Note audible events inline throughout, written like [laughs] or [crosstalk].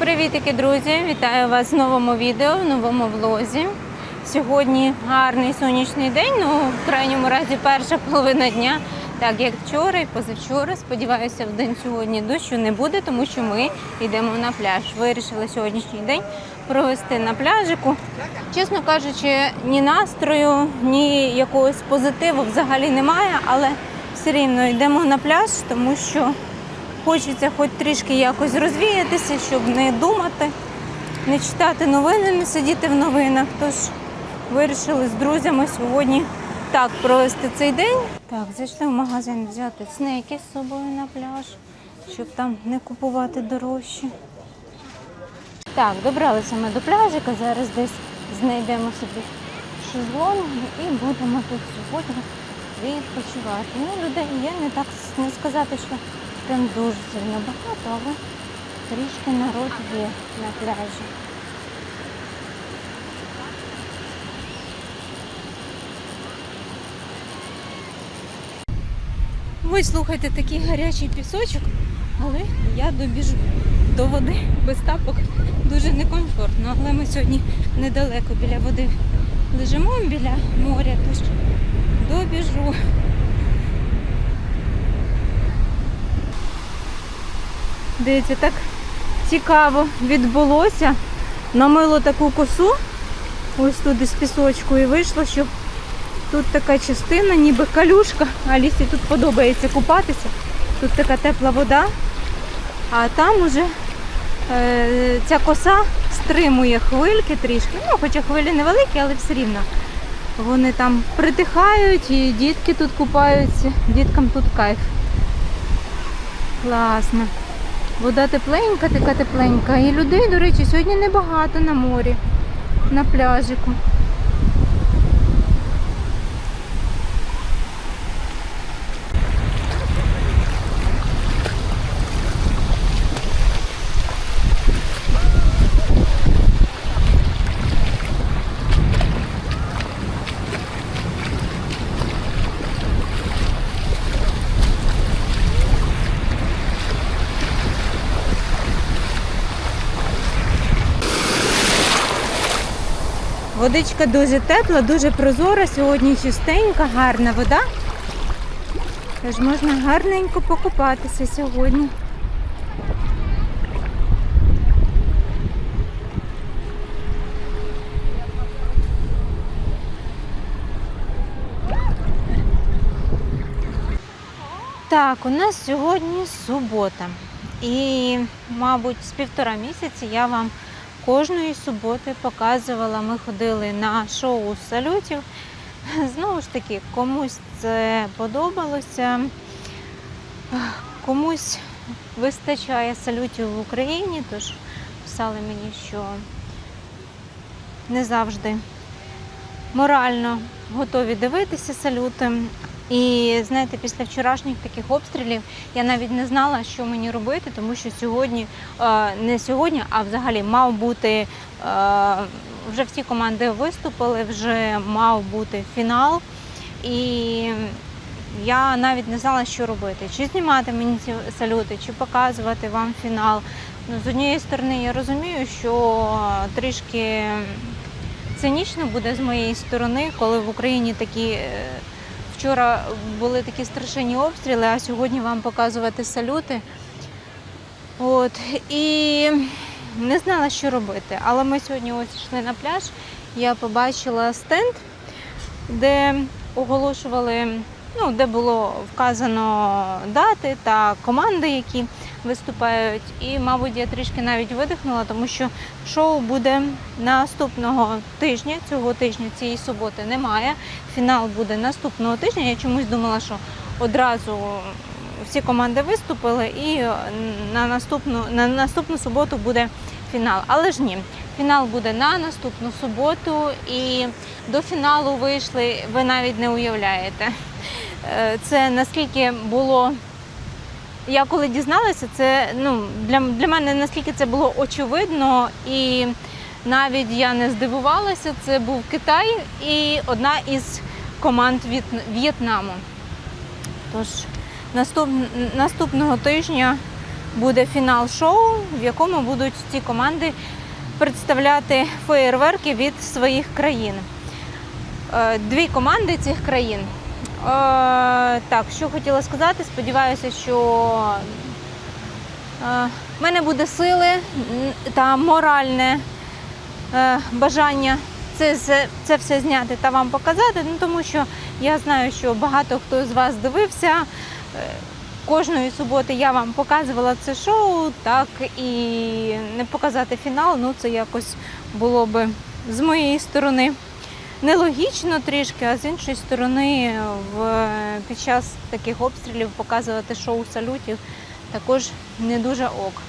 Привітики, друзі! Вітаю вас в новому відео, в новому влозі. Сьогодні гарний сонячний день, ну в крайньому разі перша половина дня, так як вчора і позавчора. Сподіваюся, в день сьогодні дощу не буде, тому що ми йдемо на пляж. Вирішили сьогоднішній день провести на пляжику. Чесно кажучи, ні настрою, ні якогось позитиву взагалі немає, але все рівно йдемо на пляж, тому що Хочеться хоч трішки якось розвіятися, щоб не думати, не читати новини, не сидіти в новинах. Тож вирішили з друзями сьогодні так провести цей день. Так, зайшли в магазин взяти снеки з собою на пляж, щоб там не купувати дорожче. Так, добралися ми до пляжика, зараз десь знайдемо собі шезлонг і будемо тут сьогодні відпочивати. Ну, людей є, не так не сказати, що прям дуже сильно багато, але трішки народ є на пляжі. Ой, слухайте, такий гарячий пісочок, але я добіжу до води без тапок. Дуже некомфортно. Але ми сьогодні недалеко біля води лежимо біля моря, тож добіжу. Дивіться, так цікаво відбулося. Намило таку косу, ось тут із пісочку, і вийшло, що тут така частина, ніби калюшка. Алісі тут подобається купатися. Тут така тепла вода, а там уже е, ця коса стримує хвильки трішки. Ну, хоча хвилі невеликі, але все рівно. Вони там притихають і дітки тут купаються. Діткам тут кайф. Класно. Вода тепленька, така тепленька. І людей, до речі, сьогодні небагато на морі, на пляжику. Водичка дуже тепла, дуже прозора, сьогодні чистенька, гарна вода. Тож можна гарненько покупатися сьогодні. Так, у нас сьогодні субота. І, мабуть, з півтора місяці я вам кожної суботи показувала. Ми ходили на шоу салютів. [laughs] Знову ж таки, комусь це подобалося, комусь вистачає салютів в Україні, тож писали мені, що не завжди морально готові дивитися салюти. І знаєте, після вчорашніх таких обстрілів я навіть не знала, що мені робити, тому що сьогодні, е, не сьогодні, а взагалі мав бути е, вже всі команди виступили, вже мав бути фінал. І я навіть не знала, що робити. Чи знімати мені ці салюти, чи показувати вам фінал. Ну, з однієї сторони, я розумію, що трішки цинічно буде з моєї сторони, коли в Україні такі. Вчора були такі страшенні обстріли, а сьогодні вам показувати салюти. От. І не знала, що робити. Але ми сьогодні ось йшли на пляж. Я побачила стенд, де оголошували, ну, де було вказано дати та команди, які виступають. І, мабуть, я трішки навіть видихнула, тому що шоу буде наступного тижня, цього тижня, цієї суботи немає. Фінал буде наступного тижня. Я чомусь думала, що одразу всі команди виступили, і на наступну, на наступну суботу буде фінал. Але ж ні, фінал буде на наступну суботу, і до фіналу вийшли, ви навіть не уявляєте. Е, Це наскільки було. Я коли дізналася, це ну, для, для мене наскільки це було очевидно, і навіть я не здивувалася, це був Китай і одна із команд В'єт- В'єтнаму. Тож наступ, наступного тижня буде фінал шоу, в якому будуть ці команди представляти феєрверки від своїх країн. Е, Дві команди цих країн. Так, що хотіла сказати, сподіваюся, що е, в мене буде сили та моральне е, бажання це, це все зняти та вам показати. Ну, тому що я знаю, що багато хто з вас дивився. Е, Кожної суботи я вам показувала це шоу, так і не показати фінал, ну це якось було би з моєї сторони нелогічно трішки, а з іншої сторони, в, під час таких обстрілів показувати шоу салютів також не дуже ок.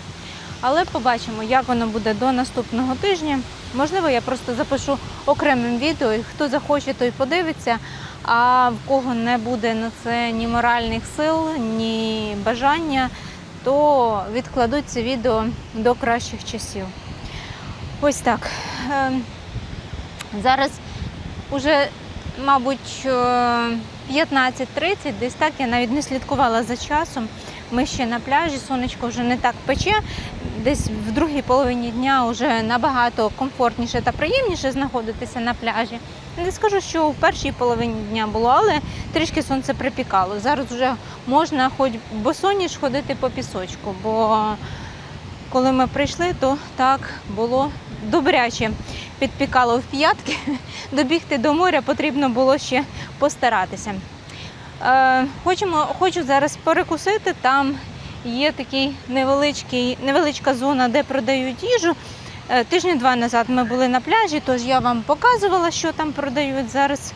Але побачимо, як воно буде до наступного тижня. Можливо, я просто запишу окремим відео, і хто захоче, той подивиться. А в кого не буде на це ні моральних сил, ні бажання, то відкладуть це відео до кращих часів. Ось так. Ем, Зараз уже, мабуть, е, 15.30, десь так, я навіть не слідкувала за часом. Ми ще на пляжі, сонечко вже не так пече. Десь в другій половині дня вже набагато комфортніше та приємніше знаходитися на пляжі. Не скажу, що в першій половині дня було, але трішки сонце припікало. Зараз вже можна хоч босоніж ходити по пісочку, бо коли ми прийшли, то так було добряче. Підпікало в п'ятки. [laughs] Добігти до моря потрібно було ще постаратися. Е, хочемо, хочу зараз перекусити. Там є такий невеличкий, невеличка зона, де продають їжу. Е, Тижні два назад ми були на пляжі, тож я вам показувала, що там продають. Зараз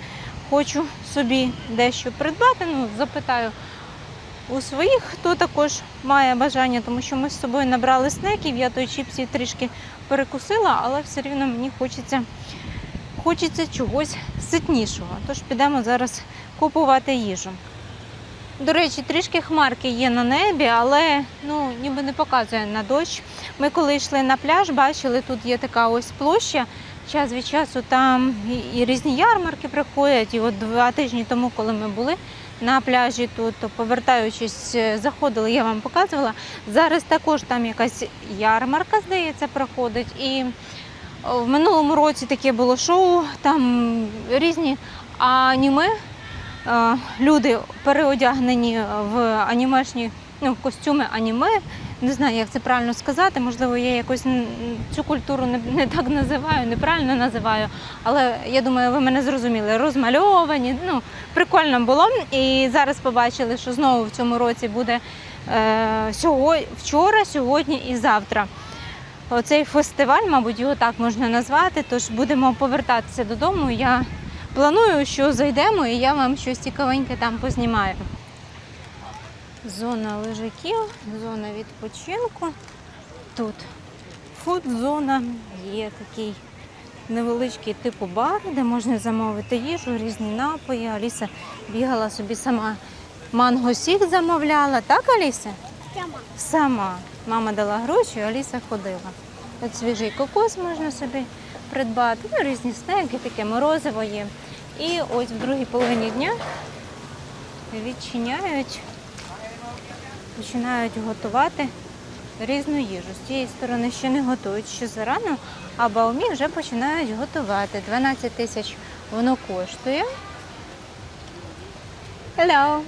хочу собі дещо придбати. Ну, запитаю у своїх, хто також має бажання, тому що ми з собою набрали снеків, я той чіпсів трішки перекусила, але все рівно мені хочеться, хочеться чогось ситнішого. Тож підемо зараз купувати їжу. До речі, трішки хмарки є на небі, але ну, ніби не показує на дощ. Ми коли йшли на пляж, бачили, тут є така ось площа. Час від часу там і, різні ярмарки приходять. І от два тижні тому, коли ми були на пляжі тут, повертаючись, е, заходили, я вам показувала. Зараз також там якась ярмарка, здається, проходить. І в минулому році таке було шоу, там різні аніме. Е, Люди переодягнені в анімешні ну, костюми аніме. Не знаю, як це правильно сказати. Можливо, я якось цю культуру не, не так називаю, неправильно називаю. Але я думаю, ви мене зрозуміли. Розмальовані. Ну, прикольно було. І зараз побачили, що знову в цьому році буде е, сього, вчора, сьогодні і завтра. Оцей фестиваль, мабуть, його так можна назвати. Тож будемо повертатися додому. Я планую, що зайдемо і я вам щось цікавеньке там познімаю. Зона лежаків, зона відпочинку. Тут фуд-зона, є такий невеличкий типу бар, де можна замовити їжу, різні напої. Аліса бігала собі сама манго сік замовляла. Так, Аліса? Прямо. Сама. Мама дала гроші, Аліса ходила. От свіжий кокос можна собі придбати, ну, різні снеки, таке морозиво є. І ось в другій половині дня відчиняють, починають готувати різну їжу. З цієї сторони ще не готують, ще зарано, а баумі вже починають готувати. 12 тисяч воно коштує. Hello.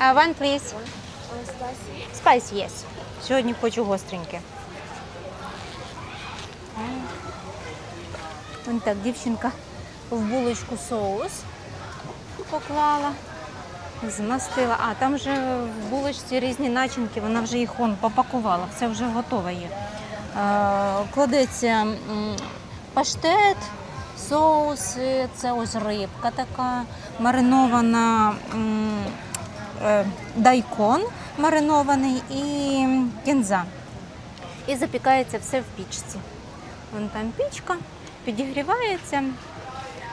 Uh, one, please. Spice, yes. Сьогодні хочу гостреньке. Вон так дівчинка в булочку соус поклала, змастила. А, там вже в булочці різні начинки, вона вже їх вон попакувала, все вже готове є. Е, Кладеться паштет, соус, це ось рибка така маринована. е, дайкон маринований і кінза. І запікається все в пічці. Вон там пічка, підігрівається.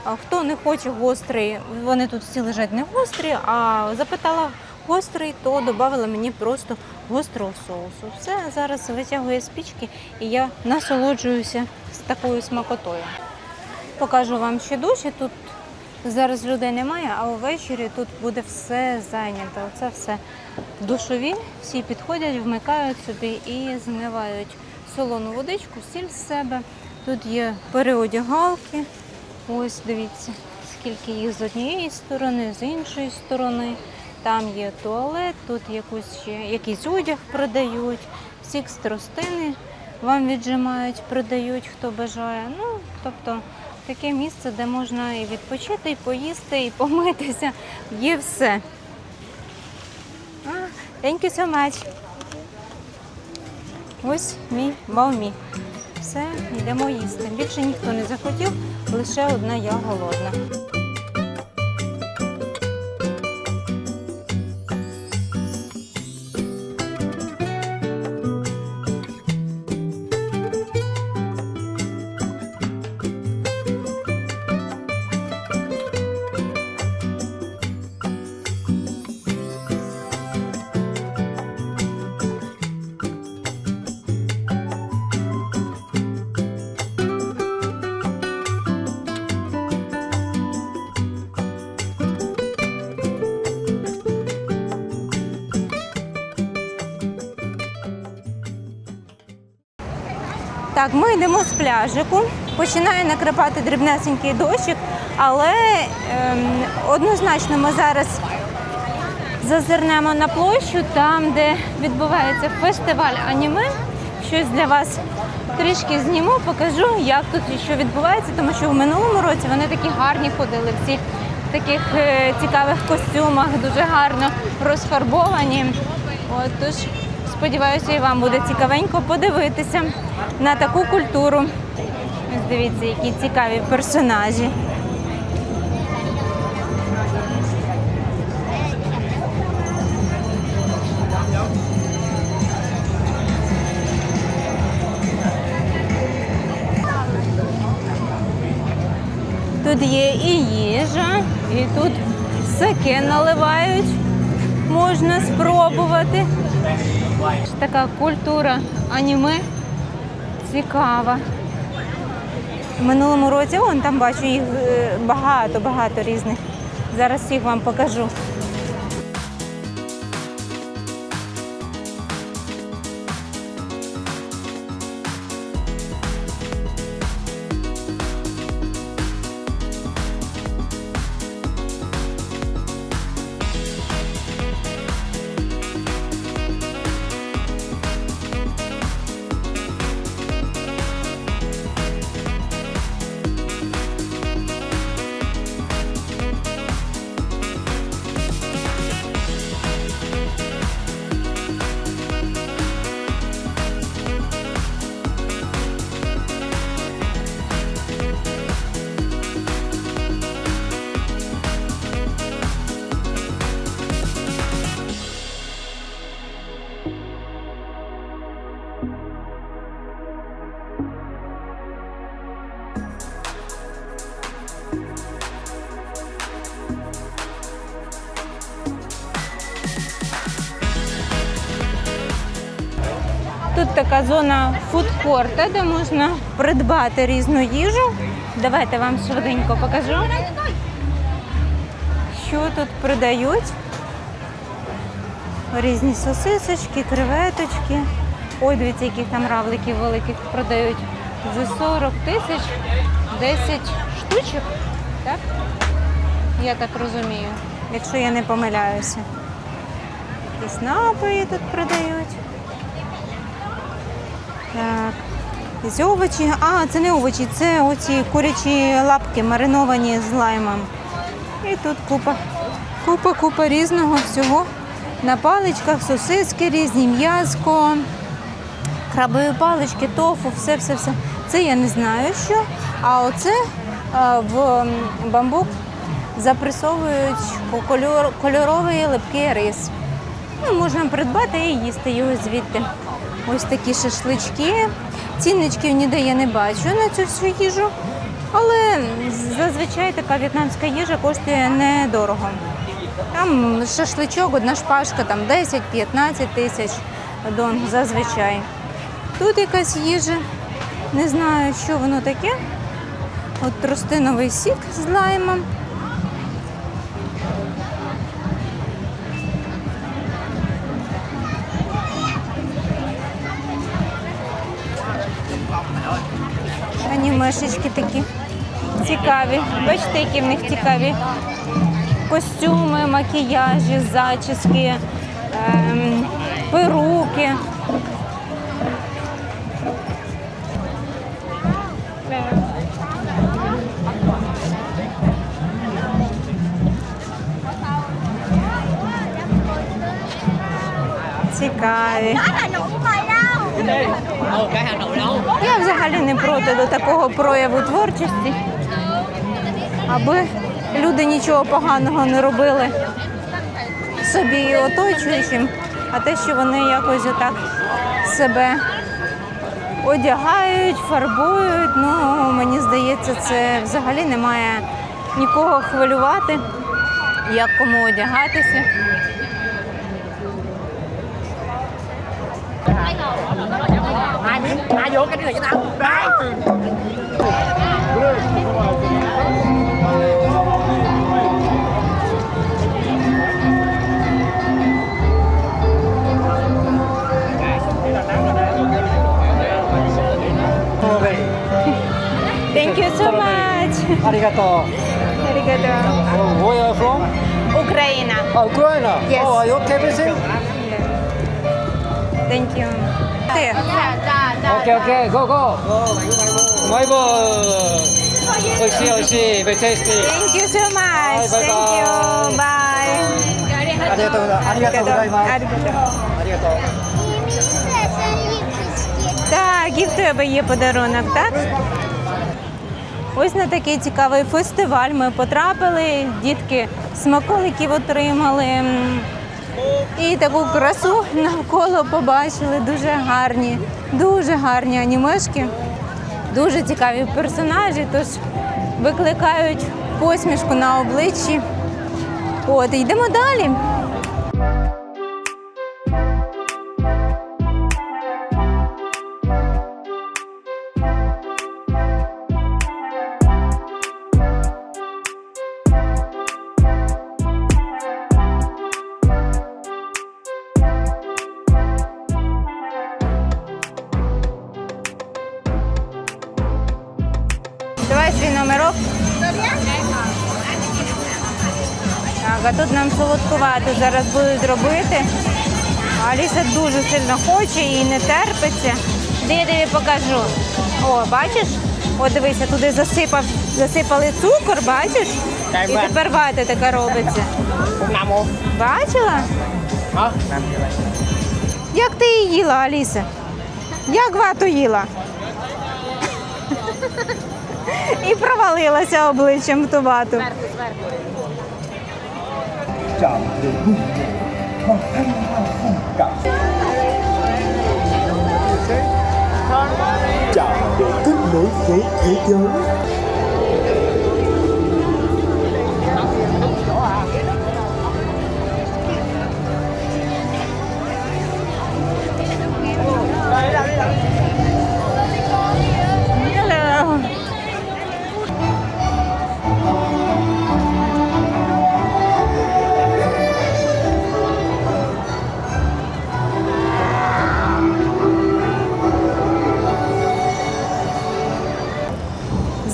Хто не хоче гострий, вони тут всі лежать не гострі, а запитала гострий, то додавала мені просто гострого соусу. Все зараз витягує з пічки і я насолоджуюся з такою смакотою. Покажу вам ще душі. Тут Зараз людей немає, а увечері тут буде все зайнято. Оце все душові. Всі підходять, вмикають собі і змивають солону водичку, сіль з себе. Тут є переодягалки. Ось дивіться, скільки їх з однієї сторони, з іншої сторони. Там є туалет, тут якусь ще якийсь одяг продають, сік з вам віджимають, продають, хто бажає. Ну, тобто таке місце, де можна і відпочити, і поїсти, і помитися. Є все. А, Thank you so much. Ось мій баумі. Все, йдемо їсти. Більше ніхто не захотів, лише одна я голодна. Так, ми йдемо з пляжику. Починає накрапати дрібнесенький дощик, але ем, однозначно ми зараз зазирнемо на площу, там, де відбувається фестиваль аніме. Щось для вас трішки зніму, покажу, як тут і що відбувається, тому що в минулому році вони такі гарні ходили, всі в таких е, цікавих костюмах, дуже гарно розфарбовані. От, тож сподіваюся, і вам буде цікавенько подивитися на таку культуру. Дивіться, які цікаві персонажі. Тут є і їжа, і тут саке наливають, можна спробувати. Така культура аніме цікава. В минулому році, он там бачу їх е, багато, багато різних. Зараз їх вам покажу. Тут така зона фудкорта, де можна придбати різну їжу. Давайте вам швиденько покажу, що тут продають. Різні сосисочки, креветочки. Ой, дивіться, яких там равликів великих продають. За 40 тисяч 10 штучок. Так? Я так розумію, якщо я не помиляюся. Якісь напої тут продають. Так. Ці овочі. А, це не овочі, це оці курячі лапки мариновані з лаймом. І тут купа, купа, купа різного всього. На паличках сосиски різні, м'язко, крабові палички, тофу, все, все, все. Це я не знаю що. А оце а, в бамбук запресовують кольор, кольоровий липкий рис. Ну, можна придбати і їсти його звідти. Ось такі шашлички. Цінничків ніде я не бачу на цю всю їжу. Але зазвичай така в'єтнамська їжа коштує недорого. Там шашличок, одна шпажка, там 10-15 тисяч дон зазвичай. Тут якась їжа, не знаю, що воно таке. От тростиновий сік з лаймом. Анімешечки такі цікаві. Бачите, які в них цікаві костюми, макіяжі, зачіски, ем, перуки. Цікаві. Я взагалі не проти до такого прояву творчості, аби люди нічого поганого не робили собі і оточуючим, а те, що вони якось отак себе одягають, фарбують, ну мені здається, це взагалі не має нікого хвилювати, як кому одягатися. Thank you so much. where are you from? Ukraine. Ah, oh, Ukraine. Yes. Are you everything? Thank you. 오케이 오케이 고고 마이버 오이시 오이시 베 테이스티 Thank you so much. Bye, bye, Thank you. Bye. ありがとうございます。ありがとうございます。ありがとう。ありがとう。Так, і в тебе є подарунок, так? Ось на такий цікавий фестиваль ми потрапили. Дітки смаколиків отримали. І таку красу навколо побачили. Дуже гарні, дуже гарні анімешки, дуже цікаві персонажі, тож викликають посмішку на обличчі. От, йдемо далі. Так, а тут нам солодкувато зараз будуть робити. Аліса дуже сильно хоче і не терпиться. Де я тобі покажу. О, бачиш? О, дивися, туди засипав, засипали цукор, бачиш? І тепер вата така робиться. Бачила? Як ти її їла, Аліса? Як вату їла? [laughs] І провалилася обличчям в ту вату. chạm đến vùng nhẹ và thanh thang không cảm. Chạm để kết nối với thế giới.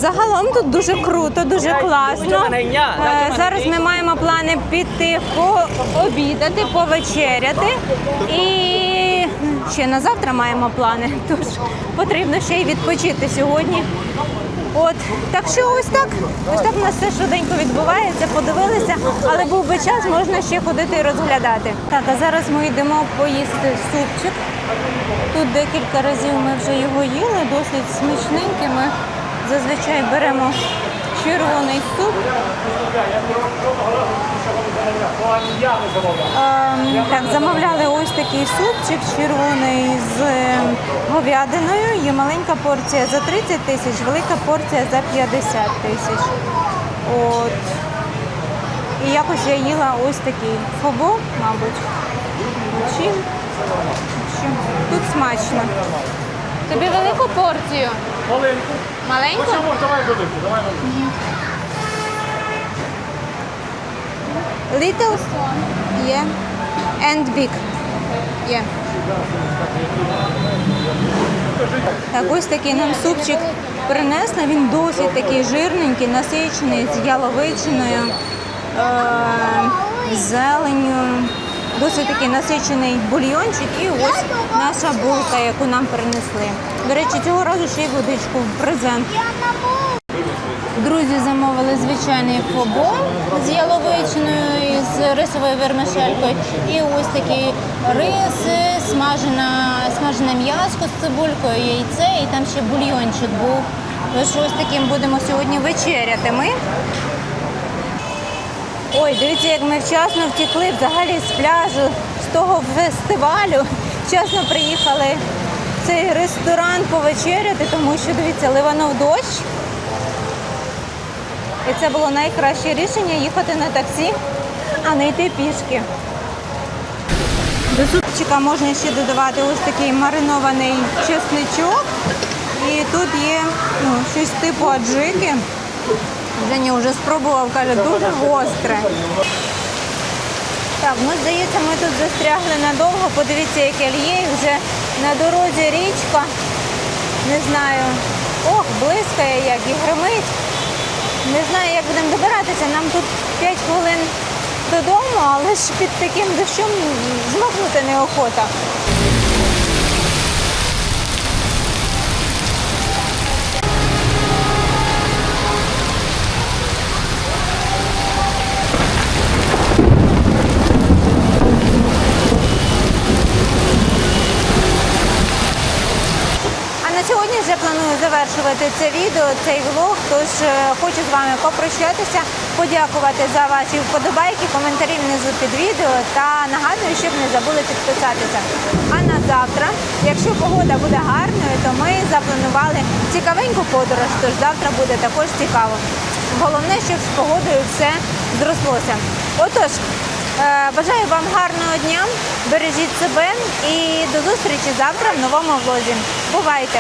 Загалом тут дуже круто, дуже класно. Е, Зараз ми маємо плани піти пообідати, повечеряти. І ще на завтра маємо плани. [laughs] Тож потрібно ще й відпочити сьогодні. От так що ось так. Ось так у нас все швиденько відбувається. Подивилися, але був би час, можна ще ходити і розглядати. Так, а зараз ми йдемо поїсти супчик. Тут декілька разів ми вже його їли, досить смачненький. Ми зазвичай беремо червоний суп. Ем, так, замовляли ось такий супчик червоний з е, говядиною. Є маленька порція за 30 тисяч, велика порція за 50 тисяч. От. І якось я їла ось такий фобо, мабуть. Чим? Тут смачно. Тобі велику порцію? Маленьку. Маленьку? Давай велику, давай велику. Little? Yeah. And big. Yeah. Так, ось такий нам супчик принесли. Він досить такий жирненький, насичений з яловичиною, е- з зеленню. Досить такий насичений бульйончик і ось наша булка, яку нам принесли. До речі, цього разу ще й водичку в презент. Друзі замовили звичайний фобо з яловичиною з рисовою вермишелькою. І ось такі риси, смажена, смажене м'яско з цибулькою, яйце, і там ще бульйончик був. Тож ось таким будемо сьогодні вечеряти ми. Ой, дивіться, як ми вчасно втекли взагалі з пляжу, з того фестивалю. Вчасно приїхали в цей ресторан повечеряти, тому що дивіться, ливанув дощ. І це було найкраще рішення їхати на таксі, а не йти пішки. До супчика можна ще додавати ось такий маринований чесничок. І тут є ну, щось типу аджики. Женя вже спробував, каже, дуже гостре. Так, ну здається, ми тут застрягли надовго. Подивіться, яке лє, вже на дорозі річка. Не знаю. Ох, блискає як і гримить. Не знаю, як будемо добиратися. Нам тут 5 хвилин додому, але ж під таким дощом змокнути неохота. Завершувати це відео, цей влог. Тож е, хочу з вами попрощатися, подякувати за ваші вподобайки, коментарі внизу під відео та нагадую, щоб не забули підписатися. А на завтра, якщо погода буде гарною, то ми запланували цікавеньку подорож. Тож завтра буде також цікаво. Головне, щоб з погодою все зрослося. Отож. Е, Бажаю вам гарного дня, бережіть себе і до зустрічі завтра в новому влозі. Бувайте!